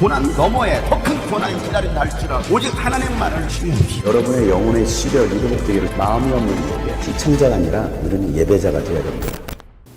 고난 너머에 더 큰 고난이 기다린다 할지라도 오직 하나님만을 신뢰하시 여러분의 영혼의 시력이 회복되기를 마음이 없는 이에게 시청자가 아니라 우리는 예배자가 되어야 됩니다.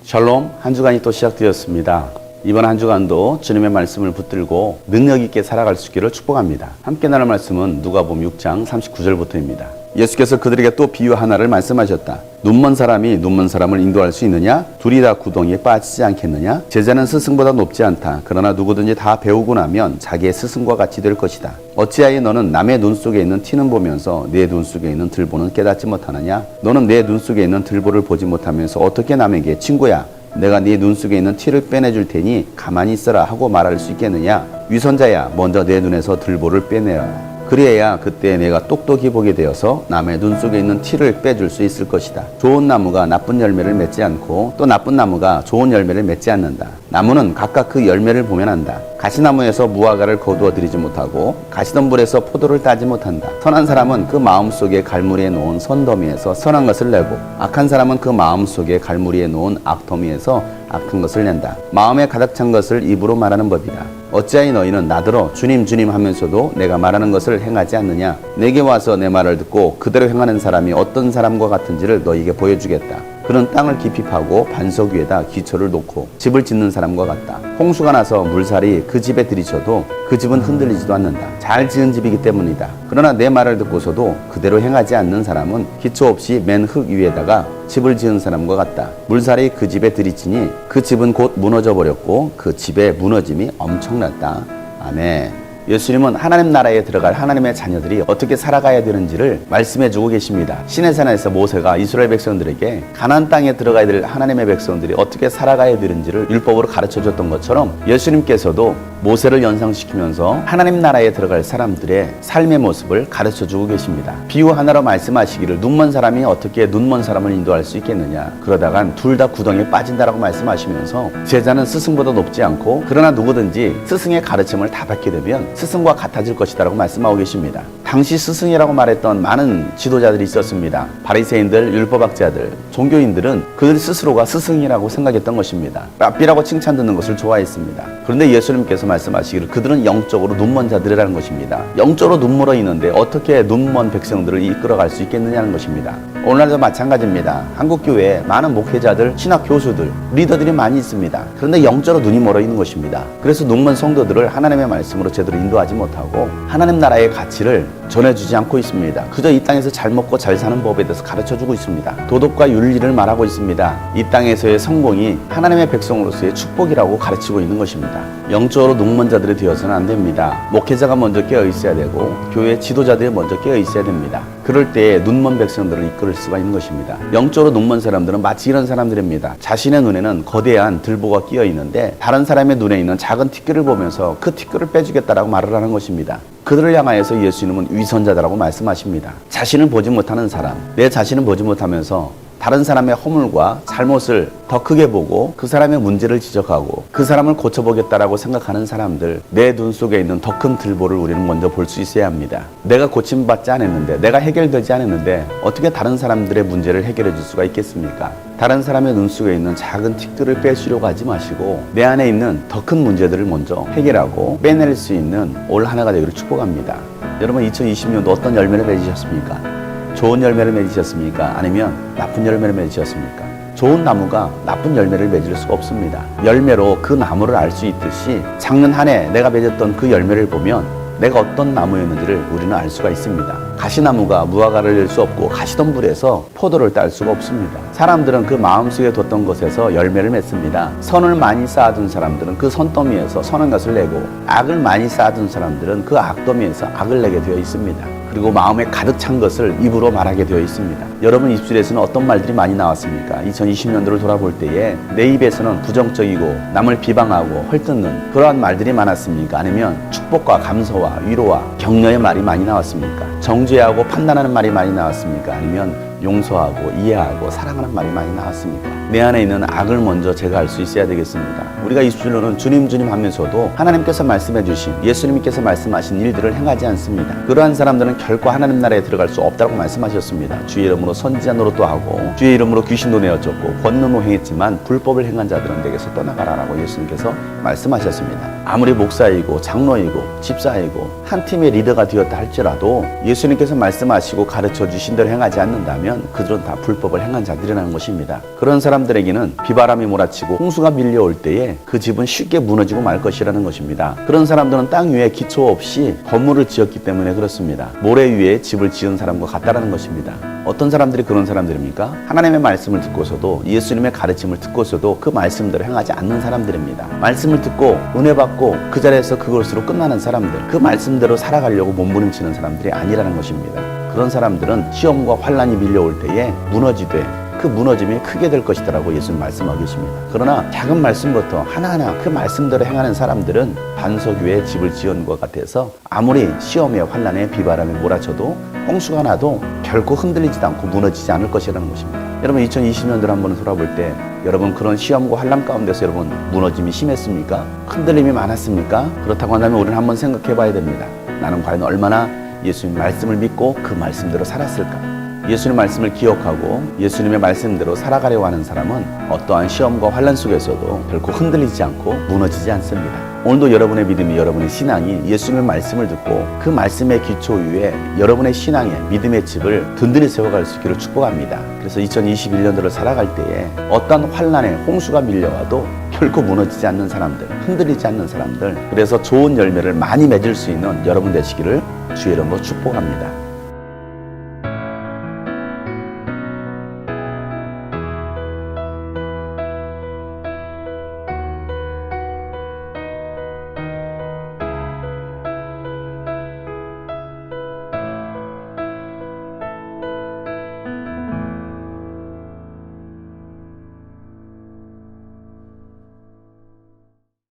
샬롬 한 주간이 또 시작되었습니다. 이번 한 주간도 주님의 말씀을 붙들고 능력 있게 살아갈 수 있기를 축복합니다. 함께 나눌 말씀은 누가복음 6장 39절부터입니다. 예수께서 그들에게 또 비유 하나를 말씀하셨다. 눈먼 사람이 눈먼 사람을 인도할 수 있느냐? 둘이 다 구덩이에 빠지지 않겠느냐? 제자는 스승보다 높지 않다. 그러나 누구든지 다 배우고 나면 자기의 스승과 같이 될 것이다. 어찌하여 너는 남의 눈 속에 있는 티는 보면서 내 눈 속에 있는 들보는 깨닫지 못하느냐? 너는 내 눈 속에 있는 들보를 보지 못하면서 어떻게 남에게 친구야 내가 네 눈 속에 있는 티를 빼내줄 테니 가만히 있어라 하고 말할 수 있겠느냐? 위선자야, 먼저 내 눈에서 들보를 빼내라. 그래야 그때 내가 똑똑히 보게 되어서 남의 눈 속에 있는 티를 빼줄 수 있을 것이다. 좋은 나무가 나쁜 열매를 맺지 않고 또 나쁜 나무가 좋은 열매를 맺지 않는다. 나무는 각각 그 열매를 보면 안다. 가시나무에서 무화과를 거두어 들이지 못하고 가시덤불에서 포도를 따지 못한다. 선한 사람은 그 마음속에 갈무리에 놓은 선더미에서 선한 것을 내고 악한 사람은 그 마음속에 갈무리에 놓은 악더미에서 악한 것을 낸다. 마음에 가득 찬 것을 입으로 말하는 법이다. 어찌하여 너희는 나더러 주님 주님 하면서도 내가 말하는 것을 행하지 않느냐? 내게 와서 내 말을 듣고 그대로 행하는 사람이 어떤 사람과 같은지를 너희에게 보여주겠다. 그는 땅을 깊이 파고 반석 위에다 기초를 놓고 집을 짓는 사람과 같다. 홍수가 나서 물살이 그 집에 들이쳐도 그 집은 흔들리지도 않는다. 잘 지은 집이기 때문이다. 그러나 내 말을 듣고서도 그대로 행하지 않는 사람은 기초 없이 맨 흙 위에다가 집을 지은 사람과 같다. 물살이 그 집에 들이치니 그 집은 곧 무너져 버렸고 그 집의 무너짐이 엄청났다. 아멘. 예수님은 하나님 나라에 들어갈 하나님의 자녀들이 어떻게 살아가야 되는지를 말씀해 주고 계십니다. 시내산에서 모세가 이스라엘 백성들에게 가나안 땅에 들어가야 될 하나님의 백성들이 어떻게 살아가야 되는지를 율법으로 가르쳐 줬던 것처럼 예수님께서도 모세를 연상시키면서 하나님 나라에 들어갈 사람들의 삶의 모습을 가르쳐 주고 계십니다. 비유 하나로 말씀하시기를 눈먼 사람이 어떻게 눈먼 사람을 인도할 수 있겠느냐. 그러다간 둘 다 구덩이에 빠진다라고 말씀하시면서 제자는 스승보다 높지 않고 그러나 누구든지 스승의 가르침을 다 받게 되면 스승과 같아질 것이다라고 말씀하고 계십니다. 당시 스승이라고 말했던 많은 지도자들이 있었습니다. 바리새인들, 율법학자들, 종교인들은 그들 스스로가 스승이라고 생각했던 것입니다. 랍비라고 칭찬 듣는 것을 좋아했습니다. 그런데 예수님께서 말씀하시기를 그들은 영적으로 눈먼 자들이라는 것입니다. 영적으로 눈멀어 있는데 어떻게 눈먼 백성들을 이끌어갈 수 있겠느냐는 것입니다. 오늘날도 마찬가지입니다. 한국 교회에 많은 목회자들, 신학 교수들, 리더들이 많이 있습니다. 그런데 영적으로 눈이 멀어 있는 것입니다. 그래서 눈먼 성도들을 하나님의 말씀으로 제대로 인도하지 못하고 하나님 나라의 가치를 전해주지 않고 있습니다. 그저 이 땅에서 잘 먹고 잘 사는 법에 대해서 가르쳐 주고 있습니다. 도덕과 윤리를 말하고 있습니다. 이 땅에서의 성공이 하나님의 백성으로서의 축복이라고 가르치고 있는 것입니다. 영적으로 눈먼 자들이 되어서는 안 됩니다. 목회자가 먼저 깨어 있어야 되고 교회 지도자들이 먼저 깨어 있어야 됩니다. 그럴 때 눈먼 백성들을 이끌을 수가 있는 것입니다. 영적으로 눈먼 사람들은 마치 이런 사람들입니다. 자신의 눈에는 거대한 들보가 끼어 있는데 다른 사람의 눈에 있는 작은 티끌을 보면서 그 티끌을 빼주겠다라고 말을 하는 것입니다. 그들을 향하여서 예수님은 위선자다라고 말씀하십니다. 자신을 보지 못하는 사람, 내 자신을 보지 못하면서 다른 사람의 허물과 잘못을 더 크게 보고 그 사람의 문제를 지적하고 그 사람을 고쳐보겠다라고 생각하는 사람들 내 눈 속에 있는 더 큰 들보를 우리는 먼저 볼 수 있어야 합니다. 내가 고침받지 않았는데 내가 해결되지 않았는데 어떻게 다른 사람들의 문제를 해결해 줄 수가 있겠습니까? 다른 사람의 눈 속에 있는 작은 티끌을 빼주려고 하지 마시고 내 안에 있는 더 큰 문제들을 먼저 해결하고 빼낼 수 있는 올한 해가 되기를 축복합니다. 여러분 2020년도 어떤 열매를 맺으셨습니까? 좋은 열매를 맺으셨습니까? 아니면 나쁜 열매를 맺으셨습니까? 좋은 나무가 나쁜 열매를 맺을 수가 없습니다. 열매로 그 나무를 알 수 있듯이 작년 한 해 내가 맺었던 그 열매를 보면 내가 어떤 나무였는지를 우리는 알 수가 있습니다. 가시나무가 무화과를 낼 수 없고 가시덤불에서 포도를 딸 수가 없습니다. 사람들은 그 마음속에 뒀던 것에서 열매를 맺습니다. 선을 많이 쌓아둔 사람들은 그 선더미에서 선한 것을 내고 악을 많이 쌓아둔 사람들은 그 악더미에서 악을 내게 되어 있습니다. 그리고 마음에 가득 찬 것을 입으로 말하게 되어 있습니다. 여러분 입술에서는 어떤 말들이 많이 나왔습니까? 2020년도를 돌아볼 때에 내 입에서는 부정적이고 남을 비방하고 헐뜯는 그러한 말들이 많았습니까? 아니면 축복과 감사와 위로와 격려의 말이 많이 나왔습니까? 정죄하고 판단하는 말이 많이 나왔습니까? 아니면 용서하고 이해하고 사랑하는 말이 많이 나왔습니다. 내 안에 있는 악을 먼저 제가 알 수 있어야 되겠습니다. 우리가 20주년은 주님 주님 하면서도 하나님께서 말씀해 주신 예수님께서 말씀하신 일들을 행하지 않습니다. 그러한 사람들은 결코 하나님 나라에 들어갈 수 없다고 말씀하셨습니다. 주의 이름으로 선지자 노릇도 하고 주의 이름으로 귀신도 내어줬고 권능도 행했지만 불법을 행한 자들은 내게서 떠나가라라고 예수님께서 말씀하셨습니다. 아무리 목사이고 장로이고 집사이고 한 팀의 리더가 되었다 할지라도 예수님께서 말씀하시고 가르쳐 주신 대로 행하지 않는다면 그들은 다 불법을 행한 자들이라는 것입니다. 그런 사람들에게는 비바람이 몰아치고 홍수가 밀려올 때에 그 집은 쉽게 무너지고 말 것이라는 것입니다. 그런 사람들은 땅 위에 기초 없이 건물을 지었기 때문에 그렇습니다. 모래 위에 집을 지은 사람과 같다라는 것입니다. 어떤 사람들이 그런 사람들입니까? 하나님의 말씀을 듣고서도 예수님의 가르침을 듣고서도 그 말씀대로 행하지 않는 사람들입니다. 말씀을 듣고 은혜 받고 그 자리에서 그것으로 끝나는 사람들, 그 말씀대로 살아가려고 몸부림치는 사람들이 아니라는 것입니다. 그런 사람들은 시험과 환란이 밀려올 때에 무너지되 그 무너짐이 크게 될 것이다라고 예수님 말씀하고 계십니다. 그러나 작은 말씀부터 하나하나 그 말씀대로 행하는 사람들은 반석 위에 집을 지은 것 같아서 아무리 시험에 환란에 비바람에 몰아쳐도 홍수가 나도 결코 흔들리지도 않고 무너지지 않을 것이라는 것입니다. 여러분 2020년도를 한번 돌아볼 때 여러분 그런 시험과 환란 가운데서 여러분 무너짐이 심했습니까? 흔들림이 많았습니까? 그렇다고 한다면 우리는 한번 생각해 봐야 됩니다. 나는 과연 얼마나 예수님 말씀을 믿고 그 말씀대로 살았을까? 예수님 말씀을 기억하고 예수님의 말씀대로 살아가려고 하는 사람은 어떠한 시험과 환란 속에서도 결코 흔들리지 않고 무너지지 않습니다. 오늘도 여러분의 믿음이 여러분의 신앙이 예수님의 말씀을 듣고 그 말씀의 기초 위에 여러분의 신앙의 믿음의 집을 든든히 세워갈 수 있기를 축복합니다. 그래서 2021년도를 살아갈 때에 어떤 환란에 홍수가 밀려와도 결코 무너지지 않는 사람들, 흔들리지 않는 사람들, 그래서 좋은 열매를 많이 맺을 수 있는 여러분 되시기를 주의 이름으로 축복합니다.